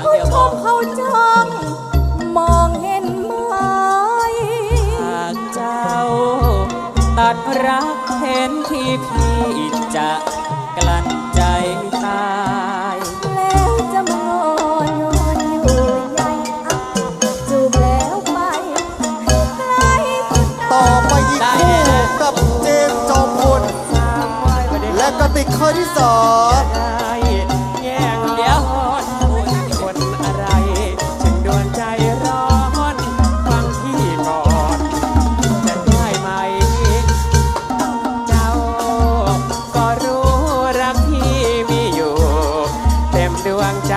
ผู้ชมเขาจัง มองเห็นไหมหากเจ้า ตัดรักเห็นที่พี่จะกลั้นใจตายแล้วจะมอนอนอยู่ใหญ่อจูบแล้วไปใกลคนต่อไปอีกคู่กับเจมจอมพลและกติกข้อที่สองางใจ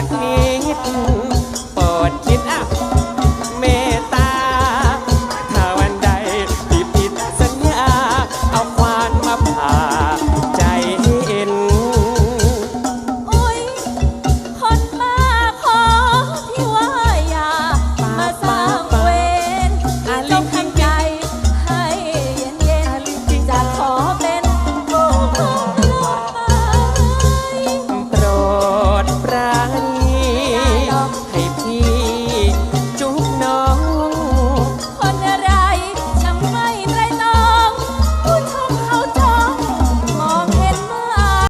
สักนิด